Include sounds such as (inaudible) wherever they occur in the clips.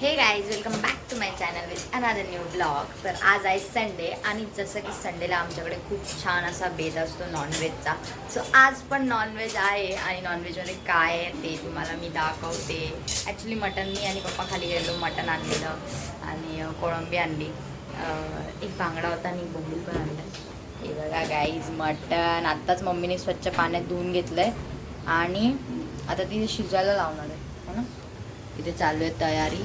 Hey guys welcome back to my channel with another new blog तर आज आहे Sunday आणि जसं की संडेला आमच्याकडे खूप छान असा बेद असतो नॉनव्हेजचा सो आज पण नॉनव्हेज आहे आणि नॉनव्हेजमध्ये काय आहे ते तुम्हाला मी दाखवते. ॲक्च्युली मटन मी आणि पप्पा खाली गेलो मटन आणलेलं आणि कोळंबी आणली. एक बांगडा होता आणि एक बोंबील पण आणलं. हे बघा गाईज मटन आत्ताच मम्मीने स्वच्छ पाण्यात धुवून घेतलंय. आणि आता ती शिजायला लावणार आहे. इथे चालू आहे तयारी.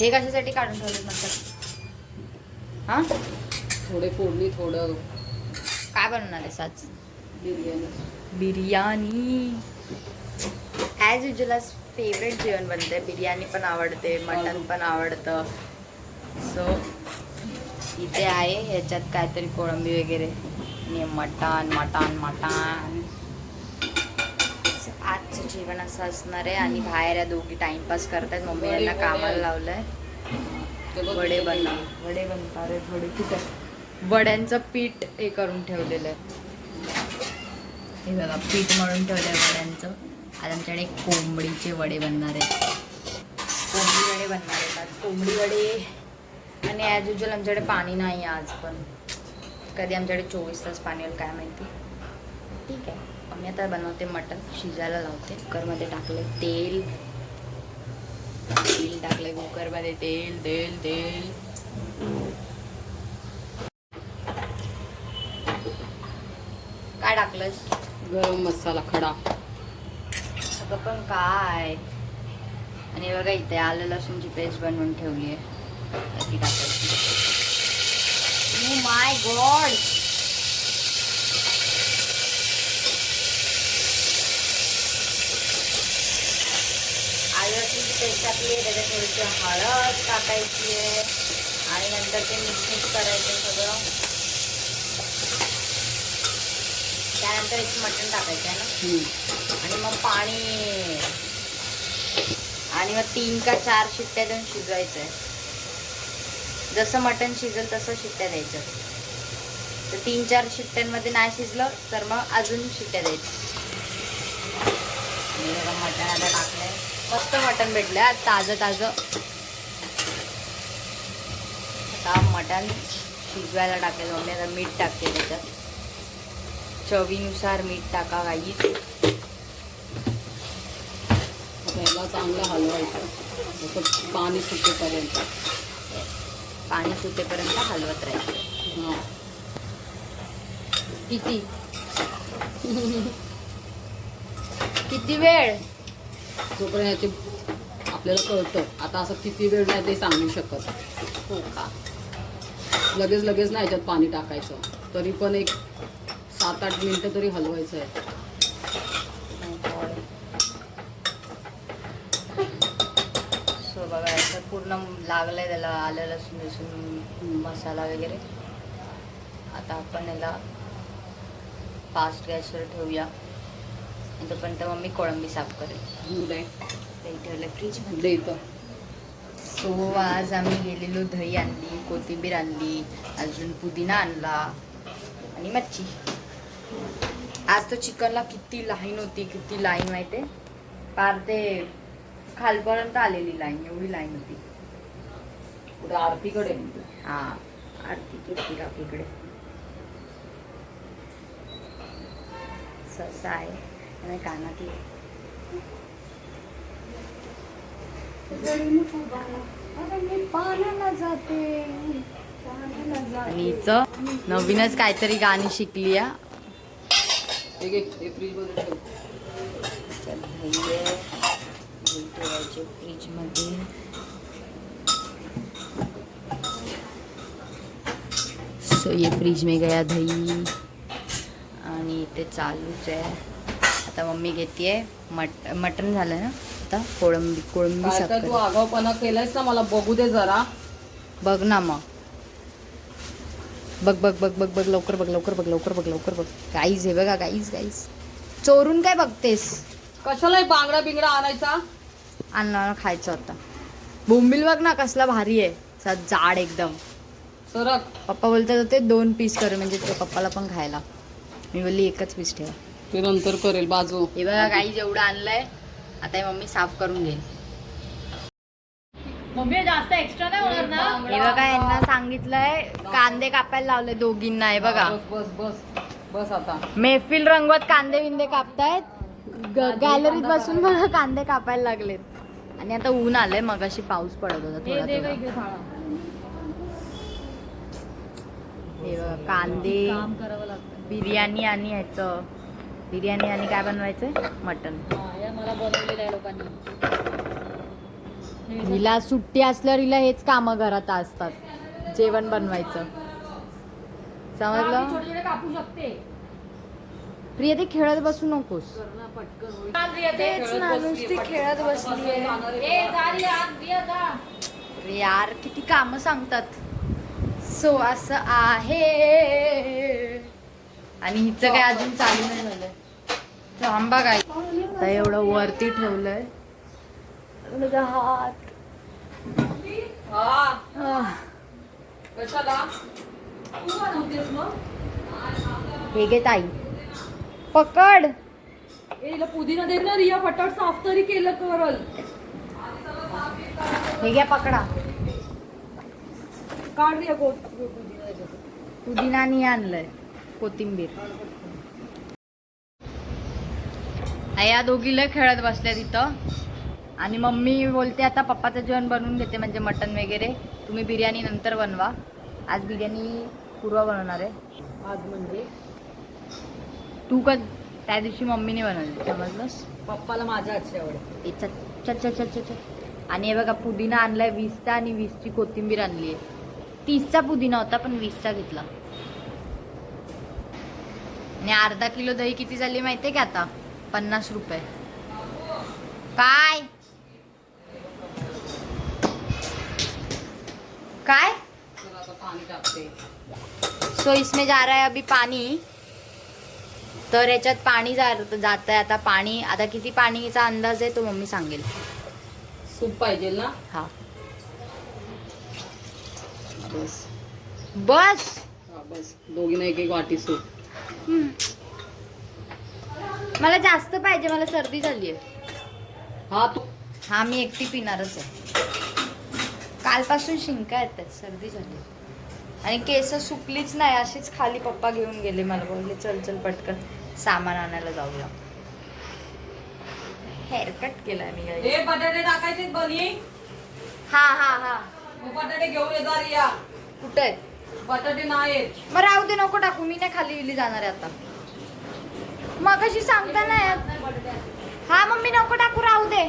हे कशासाठी काढून ठेवले म्हणतात हा? थोडे फोडणी थोडं काय बनवणार आहे साज? बिर्याणी. बिर्याणी. ॲज युजल आज फेवरेट जेवण बनते बिर्याणी पण आवडते मटन पण आवडतं. सो इथे आहे ह्याच्यात काहीतरी कोळंबी वगैरे. आणि मटण मटण मटण. आजचं जेवण असं असणार आहे आणि बाहेर या दोघी टाइमपास करतायत. मम्मी वडे, यांना. कामाला लावलंय. ते बघ वडे बनणार वडे बनणार आहेत वडे कुठे? वड्यांचं पीठ हे करून ठेवलेलं आहे. हे बघा पीठ मळून ठेवलं आहे वड्यांचं. आज आमच्याकडे कोंबडीचे वडे बनणार आहेत. कोंबडी वडे बनणार आहेत आज. कोंबडी वडे. आणि ॲज युजल आमच्याकडे पाणी नाही आहे आज पण. कधी आमच्याकडे चोवीस तास पाणी काय माहिती? ठीक आहे. मी आता बनवते मटण. शिजायला लावते. कुकरमध्ये टाकले तेल. तेल टाकले कुकरमध्ये. तेल तेल तेल. काय टाकलंस? गरम मसाला खडा. सगळं पण काय? आणि बघा इथे आलं लसूणची पेस्ट बनवून ठेवली आहे. टाकायची. माय गॉड आलं लसूणची पेस्ट टाकली आहे त्याच्यात थोडीशी हळद टाकायची आहे. आणि नंतर ते मिक्स मिक्स करायचं सगळं. त्यानंतर एक मटण टाकायचं आहे ना. आणि मग पाणी. आणि मग तीन का चार शिट्ट्या देऊन शिजवायचं आहे. जसं मटण शिजेल तसं शिट्ट्या द्यायच्या. तर तीन चार शिट्ट्यांमध्ये नाही शिजलं तर मग अजून शिट्ट्या बघा मटण आता टाकलंय. मस्त मटण भेटलंय आज ताजं ताजं. आता मटण शिजवायला टाकेल मम्मी आता मीठ टाकते त्याच्यात. चवीनुसार मीठ टाका काही पहिला चांगलं हलवायचं जसं पाणी सुटेपर्यंत. पाणी सुटेपर्यंत हलवत राहायचं हा. किती? किती वेळ? तोपर्यंत याचे आपल्याला कळतं आता असं किती वेळ नाही ते सांगू शकत. हो का? लगेच लगेच नाही याच्यात पाणी टाकायचं. तरी पण एक सात आठ मिनटं तरी हलवायचं आहे सो बघा पूर्ण लागलंय त्याला आलं लसूण लसूण मसाला वगैरे. आता आपण याला फास्ट गॅसवर ठेवूया. तोपर्यंत मम्मी कोळंबी साफ करेल. दे. ते ठेवलं फ्रीजमध्ये दे इथं. सो आज आम्ही गेलेलो दही आणली कोथिंबीर आणली अजून पुदिना आणला आणि मच्छी. आज तर चिकनला किती लाईन होती किती लाईन माहिती पार ते खालपर्यंत आलेली लाईन एवढी लाईन होती. आरतीकडे हा आरती किती काकीकडे ससा आहे. आणि कानातली. आणि हिचं नवीनच काहीतरी गाणी शिकली या. हे ठेवायचे फ्रीजमध्ये सो ये फ्रीज में गया दही आणि इथे चालूच आहे. आता मम्मी घेते मट मटण झालं ना? आता कोळंबी कोळंबी काय तू आगाऊपणा केलायस ना मला बघू दे जरा. बघ ना मग. बघ बघ बघ बघ बघ लवकर बघ लवकर बघ लवकर बघ लवकर बघ. गाईज हे बघा गाईज गाईज. चोरून काय बघतेस? कशाला बांगडा बिंगडा आणायचा? अन्नाला खायचं होतं बोंबील बघ ना कसला भारी आहे. असा जाड एकदम. सरक. पप्पा बोलतात होते दोन पीस करू. म्हणजे ते पप्पाला पण खायला. मी बोलली एकच पीस ठेवा. ते नंतर करेल बाजू. हे बघा काही जेवढं आणलंय आता हे मम्मी साफ करून घेईल. मम्मी जास्त एक्स्ट्रा नाही होणार ना? हे बघा यांना सांगितलंय कांदे कापायला लावले दोघींना हे बघा. बस बस बस बस आता. मेहफिल रंगवत कांदे बिंदे कापतायत. गॅलरीत बसून बघा कांदे कापायला लागलेत. आणि आता ऊन आलंय मग अशी पाऊस पडत होता थोडा थोडा. हे बघा, कांदे काम करावं लागतं. बिर्याणी आणि ह्याचं. बिर्याणी आणि काय बनवायचंय मटन मला बनवलेलं आहे लोकांनी हिला सुट्टी असल्यावर हिला हेच काम घरात असतात. जेवण बनवायचं. समजलं? छोटे छोटे कापू शकते. प्रिया ते खेळत बसू नकोस. तेच ना नुसती खेळत बसली. यार किती काम सांगतात. सो असं आहे. आणि हिचं काय अजून चालू नाही झालंय. थांबा काय आता एवढं वरती ठेवलंय. हा, हे घे ताई. पकड. पुदिना दे ना रिया फटाट साफ तरी केलं करल. हे घ्या पकडा. काढ रिया गो पुदिना आणलंय कोथिंबीर. या दोघी लय खेळत बसल्या तिथं. आणि मम्मी बोलते आता पप्पाचं जेवण बनवून घेते म्हणजे मटन वगैरे. तुम्ही बिर्याणी नंतर बनवा. आज बिर्याणी पूर्व बनवणार आहे. आज म्हणजे? तू कध त्या दिवशी मम्मीने बनवली. समजलंस पप्पाला माझ्या हातची चल. आणि हे बघा पुदिना आणलाय वीसचा आणि वीसची कोथिंबीर आणली आहे. तीसचा पुदिना होता पण वीसचा घेतला. आणि अर्धा किलो दही किती झाली माहितीये का आता? पन्नास रुपये. काय? काय? सो इसमें जा रहा है अभी पाणी तर याच्यात पाणी जा जात आहे आता पाणी. आता किती पाणीचा अंदाज आहे तो मम्मी सांगेल. सूप पाहिजे ना? हा. बस. बस. हा बस. दोघींना एक एक वाटी सूप. मला जास्त पाहिजे मला सर्दी झाली आहे. हा तू हा मी एकटी पिणारच आहे. कालपासून शिंका येतात सर्दी झाली आणि केस सुकलीच नाही अशीच खाली पप्पा घेऊन गेले मला बोलले चल चल पटकन सामान आणायला जाऊया. हेअरकट केलाय मी. हे बटाटे टाकायचे बनी. हा हा हा. बटाटे घेऊन येतात रिया. कुठे बटाटे नाही मग राहू दे नको टाकू. मी नाही खाली इली जाणार आहे आता. मग अशी सांगता नाही. हा मम्मी नको टाकू राहू दे.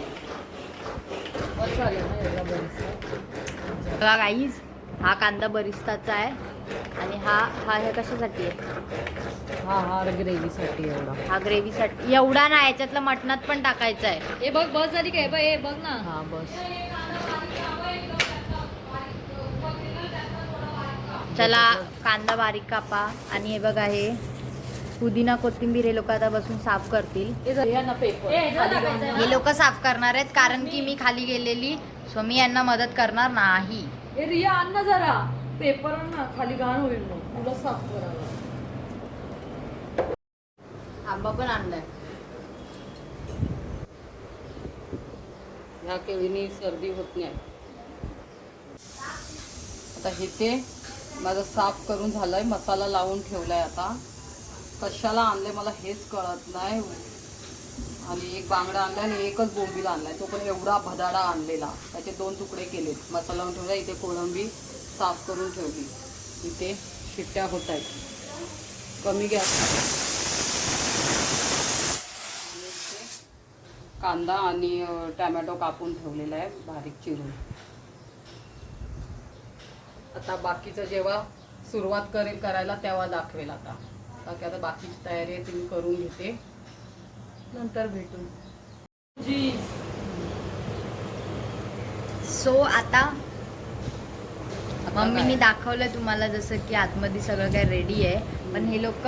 बघा गाईज हा कांदा बरिस्ताचा आहे. आणि हा हा हे कशासाठी आहे? हा हा ग्रेव्हीसाठी एवढा. हा ग्रेव्हीसाठी. एवढा ना याच्यातलं मटणात पण टाकायचा आहे. ए बघ बस झाली काय बघ ए बघ ना. हा बस. चला कांदा बारीक कापा. आणि हे बघा हे पुदिना कोथिंबीर हे लोक आता बसून साफ करतील. हे. हे लोक साफ करणार आहेत कारण की मी खाली गेलेली. सो मी यांना मदत करणार नाही. ए रिया आण ना जरा. पेपर ना. खाली घाण होईल मग. तुला साफ करावं. आंबा पण आणलाय. ह्या केळीने सर्दी होत नाही. आता इथे माझं साफ करून झालंय. मसाला लावून ठेवलाय आता. कशाला आणलंय मला हेच कळत नाही. आणि एक बांगडा आणलाय आणि एकच बोंबीला आणलाय. तो पण एवढा भदाडा आणलेला. त्याचे दोन तुकडे केलेत. मसाला लावून ठेवला इथे कोळंबी साफ करून ठेवली. इथे शिट्ट्या होत आहेत. कमी गॅस कांदा आणि टॅमॅटो कापून ठेवलेला आहे बारीक चिरून. आता बाकीचं जेव्हा सुरुवात करेल करायला तेव्हा दाखवेल आता. बाकी आता बाकीची तयारी आहे ती मी करून घेते. नंतर भेटू. सो आता मम्मीनी? दाखवलं तुम्हाला जसं की आतमध्ये सगळं काय रेडी आहे. पण हे लोक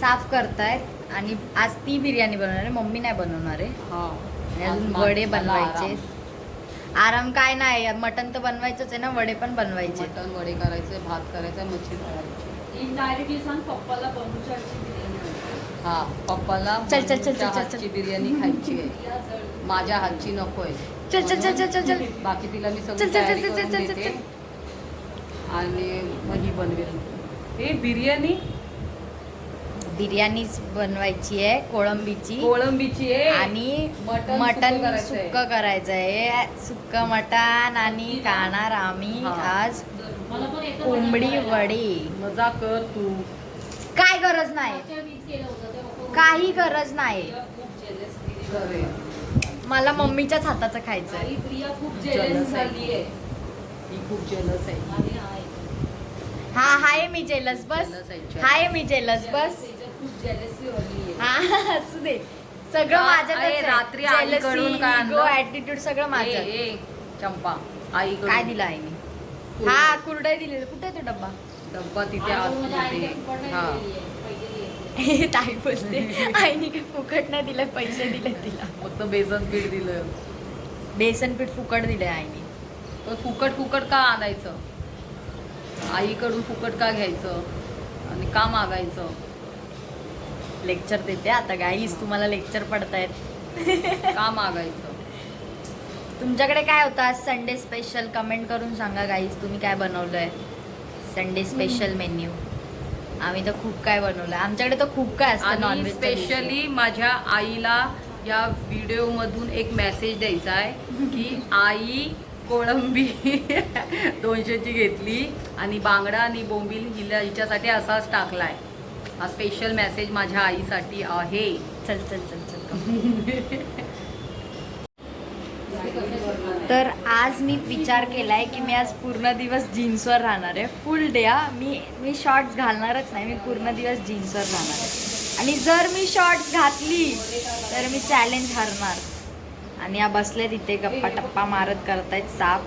साफ करतायत आणि आज ती बिर्याणी बनवणार आहे मम्मी नाही बनवणार आहे. हा. अजून वडे बनवायचे. आराम. काय नाही मटन तर बनवायचंच आहे ना वडे पण बनवायचे. मटण वडे करायचे भात करायचा मच्छी तळायची. इनडायरेक्टली सांग पप्पाला बनवूच्या बिर्याणी हा पप्पाला चल, चल, चल, मम्मीच्या चल, चल, चल. हातची बिर्याणी खायची आहे माझ्या हातची नको आहे चल चल चल चल चल चल बाकी तिला मी चल, सगळी चल, तयारी चल, चल, करून चल, चल, देते आणि मग ही बनवेल हे बिर्याणी बिर्याणीच बनवायची आहे कोळंबीची कोळंबीची आहे आणि मटण मटन सुक्कं करायचंय. सुक्क करायचंय सुक्क मटण आणि खाणार आम्ही हा. आज कोंबडी. वडी. मजा कर तू. काय गरज नाही. काही गरज नाही. मला मम्मीच्याच हाताचं आहे. ही खूप जेलस आहे. आणि आहे. हा हाय मी जेलस बस. हाय मी जेलस बस. हा असू दे. सगळं अरे, रात्री? ऍटिट्यूड सगळं ए, चंपा आई काय दिलं आईने? हा कुरडई दिली कुठे आहे तो डब्बा? डब्बा तिथे हा. हे ताई बोलते आईने काय फुकट नाही दिलं पैसे दिले तिला. फक्त बेसन पीठ दिलं. बेसन पीठ फुकट दिलंय आईने. पण फुकट फुकट का आणायचं? आईकडून फुकट का घ्यायचं? आणि का मागायचं? लेक्चर देते आता गाईस तुम्हाला लेक्चर पडतायत. का मागायचं? तुमच्याकडे काय होतं? आज संडे स्पेशल कमेंट करून सांगा गाईस तुम्ही काय बनवलंय? संडे स्पेशल मेन्यू आम्ही तर खूप काय बनवलंय. आमच्याकडे तर खूप काय असतं आणि नॉनव्हेज स्पेशली माझ्या आईला या व्हिडिओ मधून एक मेसेज द्यायचा आहे की आई कोळंबी (laughs) दोनशेची घेतली आणि बांगडा आणि बोंबील हिला हिच्यासाठी असाच टाकलाय. हा स्पेशल मेसेज माझ्या आईसाठी आहे. चल चल चल चल. (laughs) तर आज मी विचार केलाय की मी आज पूर्ण दिवस जीन्सवर राहणार आहे. फुल डे हा. मी मी शॉर्ट्स घालणारच नाही. मी पूर्ण दिवस जीन्सवर राहणार आहे. आणि जर मी शॉर्ट्स घातली तर मी चॅलेंज हरणार. आणि या बसले तिथे गप्पा टप्पा मारत करतायत साफ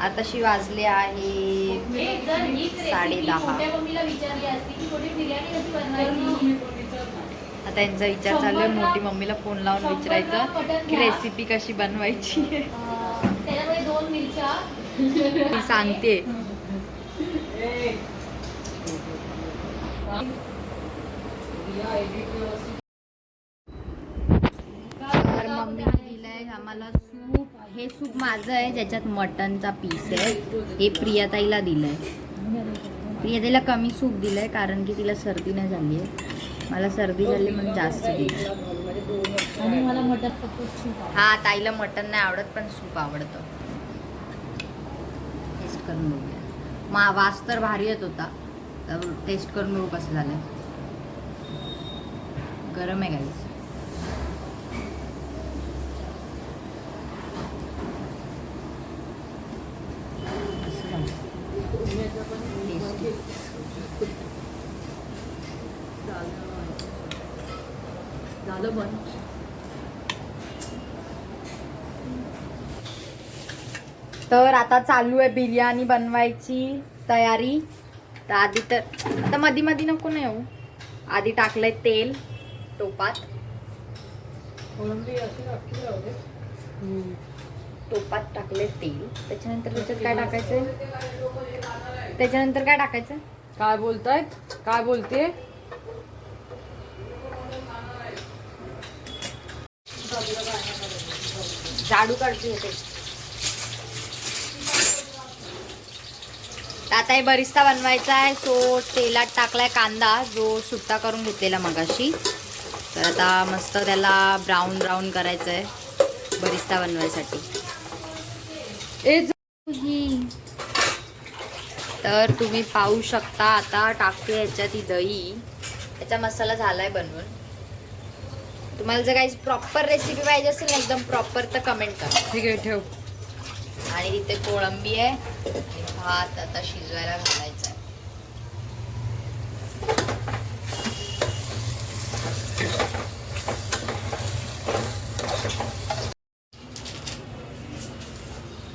आताशी वाजले आहे हे जर आता यांचा विचार चालू आहे. मोठी मम्मीला फोन लावून विचारायचं की रेसिपी कशी बनवायची मी सांगते. तर मम्मीने दिलंय आम्हाला सूप. हे सूप माझं आहे ज्याच्यात मटनचा पीस आहे. हे प्रियाताईला दिलंय. प्रियाताईला कमी सूप दिलंय कारण की तिला सर्दी नाही झाली आहे. मला सर्दी झाली म्हणून जास्त दिली. हा ताईला मटन नाही आवडत पण सूप आवडतं. टेस्ट करून बघूया. मा वास तर भारी येत होता तर टेस्ट करून बघू कसं झालंय. गरम आहे गाईस झालं पण तर आता चालू आहे बिर्याणी बनवायची तयारी. तर आधी तर आता मधी मधी नको नाही येऊ. आधी टाकलंय तेल टोपात. टोपात टाकले तेल. त्याच्यानंतर त्याच्यात काय टाकायचं? त्याच्यानंतर काय टाकायचं? काय बोलतायत? काय बोलते झाडू काढते होते आता हे बरिस्ता बनवायचा आहे. सो तेलात टाकलाय कांदा. जो सुट्टा करून घेतलेला मगाशी. तर आता मस्त त्याला ब्राऊन ब्राऊन करायचं आहे बरिस्ता बनवायसाठी. ए तर तुम्ही पाहू शकता आता टाकते ह्याच्यात ही दही. याचा मसाला झालाय बनवून. तुम्हाला जर काही प्रॉपर रेसिपी पाहिजे असेल ना एकदम प्रॉपर तर कमेंट करा. ठीक आहे ठेव. आणि तिथे कोळंबी आहे. भात आता शिजवायला घालायचा आहे.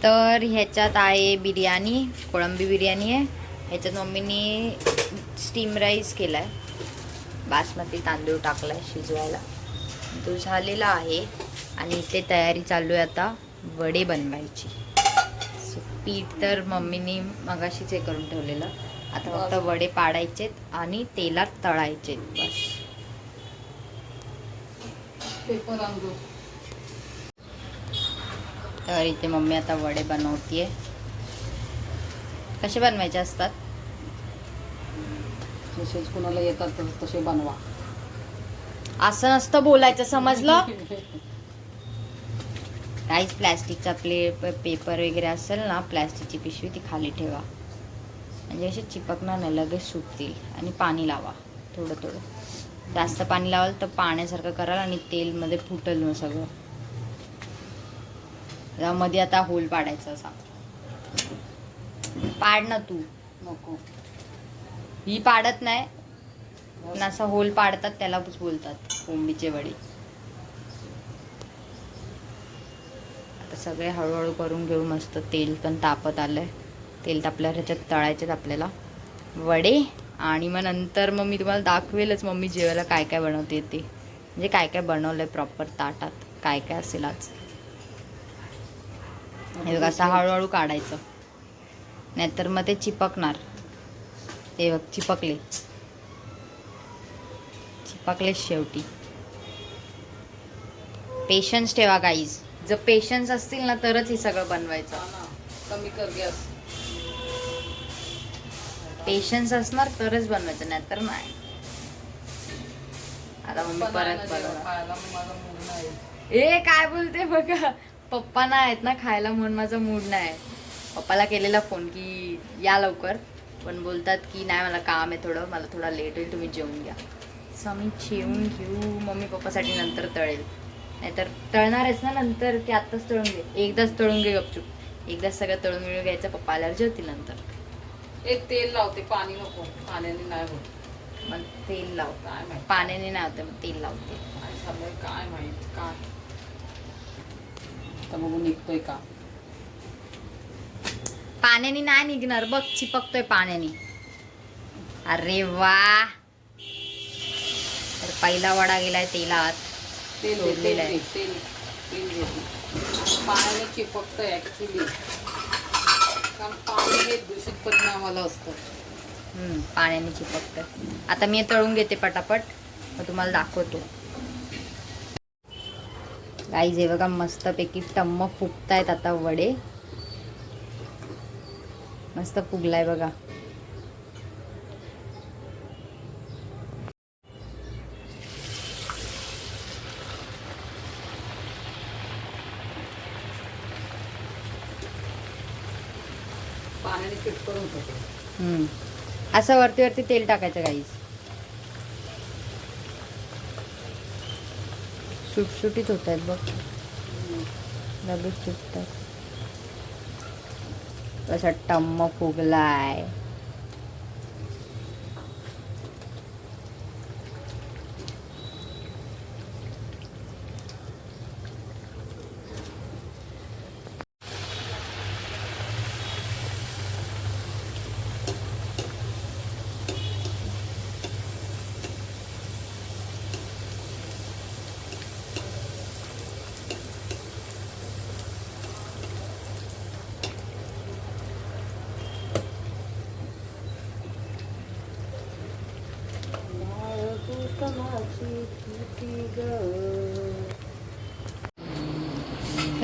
तर ह्याच्यात आहे बिर्याणी कोळंबी बिर्याणी आहे. ह्याच्यात मम्मीनी स्टीम राईस केला आहे बासमती तांदूळ टाकला आहे शिजवायला. तो झालेला आहे आणि इथे तयारी चालू आहे आता वडे बनवायची. सो पीठ तर मम्मीनी मगाशीच हे करून ठेवलेलं. आता फक्त वडे पाडायचेत आणि तेलात तळायचेत बस. तर इथे मम्मी आता वडे बनवतीये. कसे बनवायचे असतात? तसेच कुणाला येतात तसे बनवा. असं नसतं बोलायचं समजलं? काहीच प्लॅस्टिकचा प्ले पेपर वगैरे असेल ना प्लॅस्टिकची पिशवी ती खाली ठेवा. म्हणजे असे चिपकणार नाही लगेच सुटतील आणि पाणी लावा थोडं थोडं. जास्त पाणी लावाल तर पाण्यासारखं कराल आणि तेलमध्ये फुटल मग सगळं. त्यामध्ये आता होल पाडायचा असा. पाड ना तू. नको. ही पाडत नाही. असा होल पाडतात त्यालाच बोलतात कोंबीचे वडे. आता सगळे हळूहळू करून घेऊ मस्त तेल पण तापत आलंय. तेल तापल्यावर ह्याच्यात तळायचेत आपल्याला. वडे आणि मग नंतर मग मी तुम्हाला दाखवेलच मम्मी जेवायला काय काय बनवते ते. म्हणजे काय काय बनवलंय प्रॉपर ताटात काय काय असेल आज. हे बघ असं हळूहळू काढायचं. नाहीतर मग ते चिपकणार. ते बघ चिपकले. चिपकले शेवटी. पेशन्स ठेवा गाईज जर पेशन्स असतील ना तरच हे सगळं बनवायचं. कमी कर गॅस. पेशन्स असणार तरच बनवायचं नाही तर नाही. आता मम्मी परत नाही ए काय बोलते बघा. पप्पा नाही आहेत ना खायला म्हणून माझा मूड नाही. पप्पाला केलेला फोन की या लवकर. पण बोलतात की नाही मला काम आहे थोडं. मला थोडा लेट होईल तुम्ही जेवून घ्या. सो आम्ही घेऊ मम्मी पप्पासाठी नंतर तळेल. नाहीतर तळणारच ना नंतर की आत्ताच तळून घे. एकदाच तळून घे गपचूप. एकदाच सगळं तळून मिळून घ्यायचं पप्पा आल्यावर जेवतील नंतर. एक तेल लावते पाणी नको. पाण्याने नाही होत. मग तेल लाव. काय पाण्याने नाही होतं मग तेल लावते. काय माहीत? काय? आता बघू निघतोय का? पाण्याने नाही निघणार बघ चिपकतोय पाण्याने. अरे वा! पहिला वडा गेलाय तेलात. तेल सोडलेलं आहे. दे, तेल तेल देते पाण्याने चिपकतंय ऍक्च्युली कारण पाणी हे दूषित परिणामाला असतं. हम्म, पाण्याने चिपकतोय. आता मी तळून घेते पटापट. मग तुम्हाला दाखवतो. गाईज हे बघा मस्तपैकी टम्म फुगतायत आता वडे. मस्त फुगलाय बघा. असं वरती वरती तेल टाकायचं काहीच सुटसुटीत होत आहेत बघ. लगेच सुटतात. कसा टम्म फुगलाय.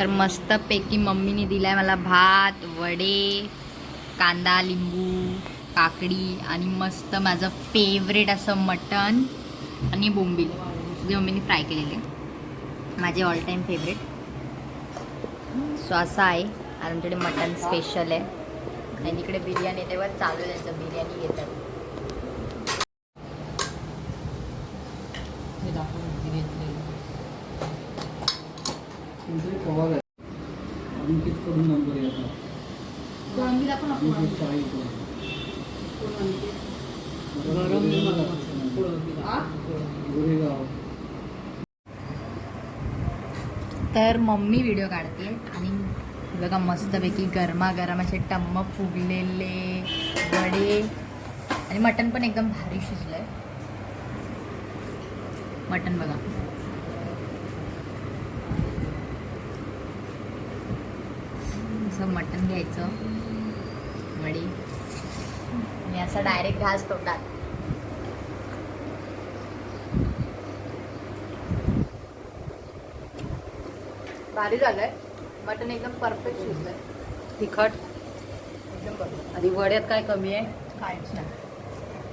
तर मस्तपैकी मम्मीने दिलाय मला भात वडे कांदा लिंबू काकडी आणि मस्त माझं फेवरेट असं मटण आणि बोंबील. जे मम्मीने फ्राय केलेले. माझे ऑल टाईम फेवरेट सो असं आहे. आमच्याकडे मटण स्पेशल आहे. आणि इकडे बिर्याणी तेव्हा चालू आहे त्यांचं बिर्याणी घेतात हे दाखवून घेतलेलं. पवार आहे नंबर येतात अंकित. आ? गोरेगाव तर मम्मी व्हिडिओ काढते आणि बघा मस्तपैकी गरमागरम असे टम्म फुगलेले वडे. आणि मटण पण एकदम भारी शिजलंय. मटण बघा. असं मटण घ्यायचं. वडी. आणि असं डायरेक्ट घास तोंडात. भारी झालंय. मटन एकदम परफेक्ट शिजलंय. तिखट? एकदम बरोबर. आणि वड्यात काय कमी आहे? काहीच नाही.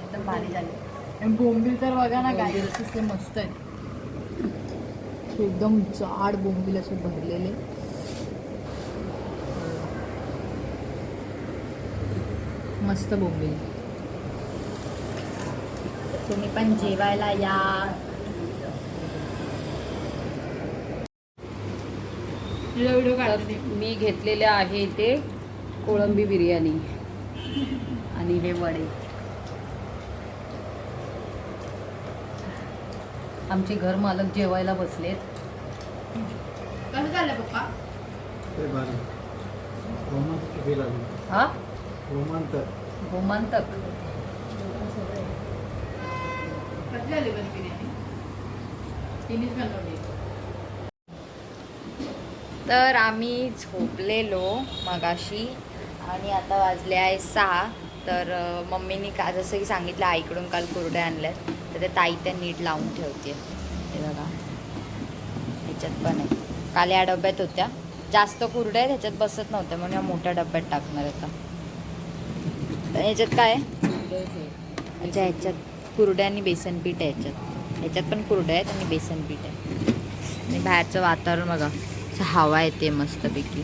एकदम भारी झाले आणि बोंबील तर बघा ना काय ते मस्त आहेत. असे एकदम जाड बोंबील असे भरलेले. मस्त बोंबील. तुम्ही पण जेवायला या. व्हिडिओ मी घेतलेले आहे इथे कोळंबी बिर्याणी आणि हे वडे. आमचे घर मालक जेवायला बसलेत. कसं झालं पप्पा? ते आली हा? रोमांचक गोमांतक तर आम्ही झोपलेलो मगाशी आणि आता वाजले आहे सहा. तर मम्मीनी का जसं की सांगितलं आईकडून काल कुरडे आणल्यात. तर ते ताई त्या नीट लावून ठेवते. हे बघा. ह्याच्यात पण आहे. काल या डब्यात होत्या. जास्त कुरड्या आहेत ह्याच्यात बसत नव्हत्या म्हणून या मोठ्या डब्यात टाकणार आता याच्यात काय? अच्छा ह्याच्यात कुरड्या आणि बेसन पीठ आहे याच्यात. याच्यात पण कुरड्या आहेत आणि बेसन पीठ आहे. आणि बाहेरचं वातावरण बघा. हवा येते मस्तपैकी.